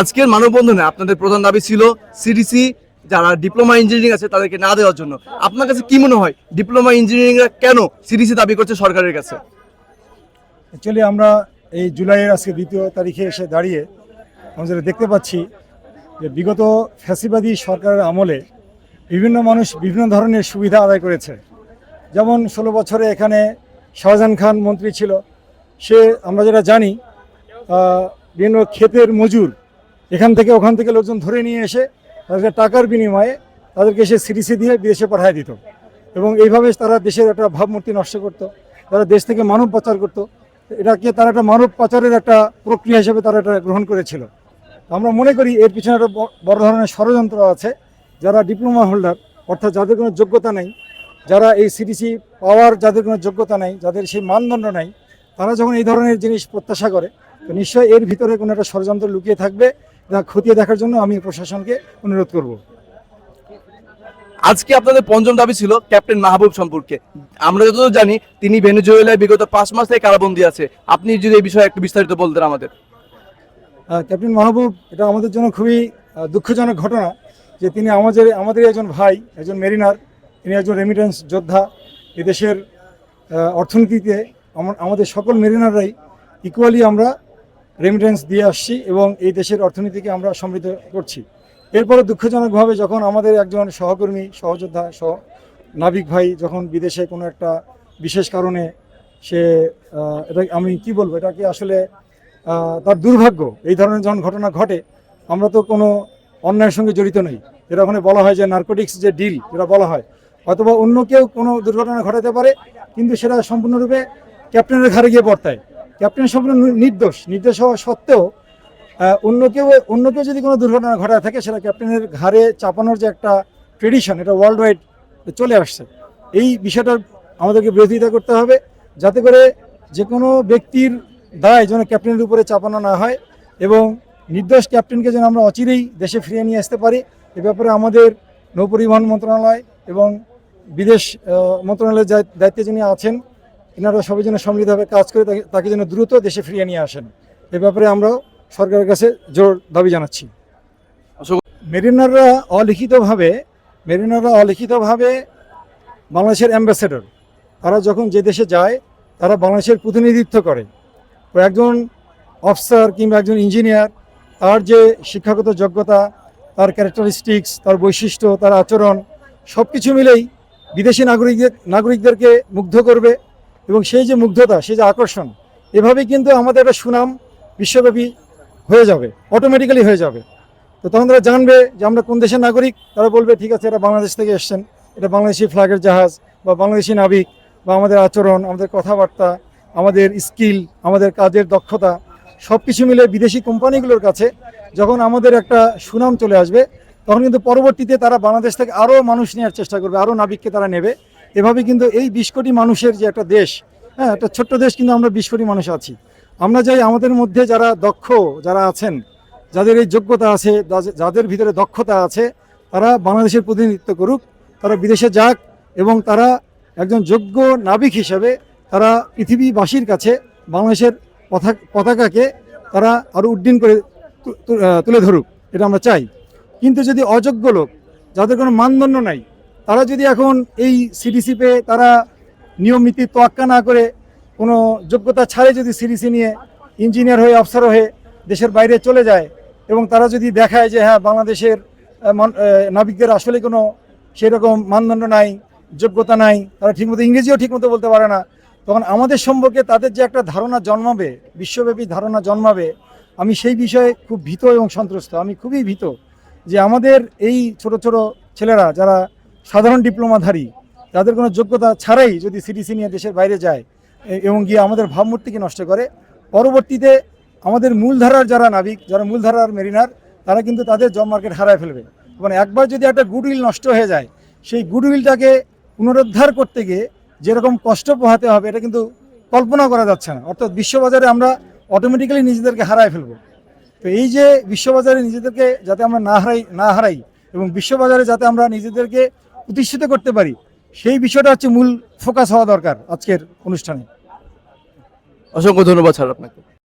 আজকের মানববন্ধনে আপনাদের প্রধান দাবি ছিল সিডিসি যারা ডিপ্লোমা ইঞ্জিনিয়ারিং আছে তাদেরকে না দেওয়ার জন্য। আপনার কাছে কি মনে হয়? ডিপ্লোমা ইঞ্জিনিয়ারিংরা কেন সিডিসি দাবি করছে সরকারের কাছে? অ্যাকচুয়ালি আমরা এই জুলাইয়ের আজকে দ্বিতীয় তারিখে এসে দাঁড়িয়ে আমরা যেটা দেখতে পাচ্ছি যে বিগত ফ্যাসিবাদী সরকারের আমলে বিভিন্ন মানুষ বিভিন্ন ধরনের সুবিধা আদায় করেছে। যেমন ষোলো বছরে এখানে শাহজাহান খান মন্ত্রী ছিল। সে আমরা যেটা জানি বিভিন্ন ক্ষেতের মজুর এখান থেকে ওখান থেকে লোকজন ধরে নিয়ে এসে তাদেরকে টাকার বিনিময়ে তাদেরকে সে সিরিসি দিয়ে বিদেশে পাঠিয়ে দিত। এবং এইভাবে তারা দেশের একটা ভাবমূর্তি নষ্ট করত, তারা দেশ থেকে মানব পাচার করত। এটাকে তারা একটা মানব পাচারের একটা প্রক্রিয়া হিসেবে তারা এটা গ্রহণ করেছিল। আমরা মনে করি এর পিছনে একটা বড় ধরনের ষড়যন্ত্র আছে। যারা ডিপ্লোমা হোল্ডার, অর্থাৎ যাদের কোনো যোগ্যতা নেই, যারা এই সিটিসি পাওয়ার যাদের কোনো যোগ্যতা নেই, যাদের সেই মানদণ্ড নাই, তারা যখন এই ধরনের জিনিস প্রত্যাশা করে, তো নিশ্চয়ই এর ভিতরে কোনো একটা ষড়যন্ত্র লুকিয়ে থাকবে। খতিয়ে দেখার জন্য আমি প্রশাসনকে অনুরোধ করব। আজকে আপনাদের পঞ্চম দাবি ছিল ক্যাপ্টেন মাহবুব সম্পর্কে। আমরা যতদূর জানি তিনি ভেনেজুয়েলায় বিগত পাঁচ মাস থেকে কারাবন্দী আছে। আপনি যদি এই বিষয়ে একটু বিস্তারিত বলতেন আমাদের। ক্যাপ্টেন মাহবুব এটা আমাদের জন্য খুবই দুঃখজনক ঘটনা যে তিনি আমাদের আমাদের একজন ভাই একজন মেরিনার তিনি একজন রেমিটেন্স যোদ্ধা। এদেশের অর্থনীতিতে আমাদের সকল মেরিনাররাই ইকুয়ালি আমরা রেমিটেন্স দিয়ে আসছি এবং এই দেশের অর্থনীতিকে আমরা সমৃদ্ধ করছি। এরপরে দুঃখজনকভাবে যখন আমাদের একজন সহকর্মী, সহযোদ্ধা, সহ নাবিক ভাই যখন বিদেশে কোনো একটা বিশেষ কারণে সে এটা আমি কি বলব? এটাকে আসলে তার দুর্ভাগ্য? এই ধরনের যখন ঘটনা ঘটে, আমরা তো কোনো অন্যায়ের সঙ্গে জড়িত নই। যেটা ওখানে বলা হয় যে নার্কোটিক্স যে ডিল যেটা বলা হয়। অথবা অন্য কেউ কোনো দুর্ঘটনা ঘটাতে পারে, কিন্তু সেটা সম্পূর্ণরূপে ক্যাপ্টেনের ঘাড়ে গিয়ে বর্তায় ক্যাপ্টেন সম্পূর্ণ নির্দোষ। নির্দোষ হওয়া সত্ত্বেও অন্য কেউ অন্য কেউ যদি কোনো দুর্ঘটনা ঘটায় থাকে সেটা ক্যাপ্টেনের ঘাড়ে চাপানোর যে একটা ট্রেডিশন এটা ওয়ার্ল্ড ওয়াইড চলে আসছে। এই বিষয়টার আমাদেরকে বিরোধিতা করতে হবে, যাতে করে যে কোনো ব্যক্তির দায় যেন ক্যাপ্টেনের উপরে চাপানো না হয় এবং নির্দোষ ক্যাপ্টেনকে যেন আমরা অচিরেই দেশে ফিরিয়ে নিয়ে আসতে পারি। এ ব্যাপারে আমাদের নৌপরিবহন মন্ত্রণালয় এবং বিদেশ মন্ত্রণালয়ের দায়িত্বে যিনি আছেন এনারা সবাই যেন সম্মিলিতভাবে কাজ করে তাকে- তাকে যেন দ্রুত দেশে ফিরিয়ে নিয়ে আসেন। এ ব্যাপারে আমরাও সরকারের কাছে জোর দাবি জানাচ্ছি। মেরিনাররা অলিখিতভাবে মেরিনাররা অলিখিতভাবে বাংলাদেশের অ্যাম্বাসেডর। তারা যখন যে দেশে যায় তারা বাংলাদেশের প্রতিনিধিত্ব করে। একজন অফিসার কিংবা একজন ইঞ্জিনিয়ার তার যে শিক্ষাগত যোগ্যতা তার ক্যারেক্টারিস্টিক্স তার বৈশিষ্ট্য তার আচরণ সব কিছু মিলেই বিদেশি নাগরিকদের নাগরিকদেরকে মুগ্ধ করবে। এবং সেই যে মুগ্ধতা, সেই যে আকর্ষণ, এভাবেই কিন্তু আমাদের একটা সুনাম বিশ্বব্যাপী হয়ে যাবে অটোমেটিক্যালি হয়ে যাবে। তো তখন তারা জানবে যে আমরা কোন দেশের নাগরিক, তারা বলবে, ঠিক আছে এটা বাংলাদেশ থেকে এসছেন, এটা বাংলাদেশি ফ্ল্যাগের জাহাজ বা বাংলাদেশি নাবিক বা আমাদের আচরণ, আমাদের কথাবার্তা, আমাদের স্কিল, আমাদের কাজের দক্ষতা সব কিছু মিলে বিদেশি কোম্পানিগুলোর কাছে যখন আমাদের একটা সুনাম চলে আসবে, তখন কিন্তু পরবর্তীতে তারা বাংলাদেশ থেকে আরও মানুষ নেওয়ার চেষ্টা করবে আরও নাবিককে তারা নেবে। এভাবে কিন্তু এই বিশ কোটি মানুষের যে একটা দেশ হ্যাঁ একটা ছোট্ট দেশ কিন্তু আমরা বিশ কোটি মানুষ আছি। আমরা চাই আমাদের মধ্যে যারা দক্ষ যারা আছেন, যাদের এই যোগ্যতা আছে যাদের ভিতরে দক্ষতা আছে, তারা বাংলাদেশের প্রতিনিধিত্ব করুক, তারা বিদেশে যাক এবং তারা একজন যোগ্য নাবিক হিসেবে তারা পৃথিবীবাসীর কাছে বাংলাদেশের পতাকাকে তারা আরও উড্ডীন করে তুলে ধরুক, এটা আমরা চাই। কিন্তু যদি অযোগ্য লোক, যাদের কোনো মানদণ্ড নাই তারা যদি এখন এই সিডিসি পেয়ে তারা নিয়ম নীতি তোয়াক্কা না করে কোনো যোগ্যতা ছাড়ে যদি সিডিসি নিয়ে ইঞ্জিনিয়ার হয়ে অফিসার হয়ে দেশের বাইরে চলে যায় এবং তারা যদি দেখায় যে হ্যাঁ বাংলাদেশের নাবিকদের আসলে কোনো সেরকম মানদণ্ড নাই, যোগ্যতা নাই, তারা ঠিকমতো ইংরেজিও ঠিকমতো বলতে পারে না, তখন আমাদের সম্পর্কে তাদের যে একটা ধারণা জন্মাবে, বিশ্বব্যাপী ধারণা জন্মাবে, আমি সেই বিষয়ে খুব ভীত এবং সন্ত্রস্ত আমি খুবই ভীত যে আমাদের এই ছোট ছোট ছেলেরা যারা সাধারণ ডিপ্লোমাধারী যাদের কোনো যোগ্যতা ছাড়াই যদি সিডিসি নিয়ে দেশের বাইরে যায় এবং গিয়ে আমাদের ভাবমূর্তিকে নষ্ট করে, পরবর্তীতে আমাদের মূলধারার যারা নাবিক, যারা মূলধারার মেরিনার তারা কিন্তু তাদের জব মার্কেট হারায় ফেলবে। এবং একবার যদি একটা গুডউইল নষ্ট হয়ে যায়, সেই গুডউইলটাকে পুনরুদ্ধার করতে গিয়ে যেরকম কষ্ট পোহাতে হবে, এটা কিন্তু কল্পনা করা যাচ্ছে না। অর্থাৎ বিশ্ববাজারে আমরা অটোমেটিক্যালি নিজেদেরকে হারায় ফেলব। তো এই যে বিশ্ববাজারে নিজেদেরকে যাতে আমরা না হারাই না হারাই, এবং বিশ্ববাজারে যাতে আমরা নিজেদেরকে প্রতিষ্ঠিত করতে পারি, সেই বিষয়টা হচ্ছে মূল ফোকাস হওয়া দরকার আজকের অনুষ্ঠানে। অসংখ্য ধন্যবাদ স্যার আপনাকে।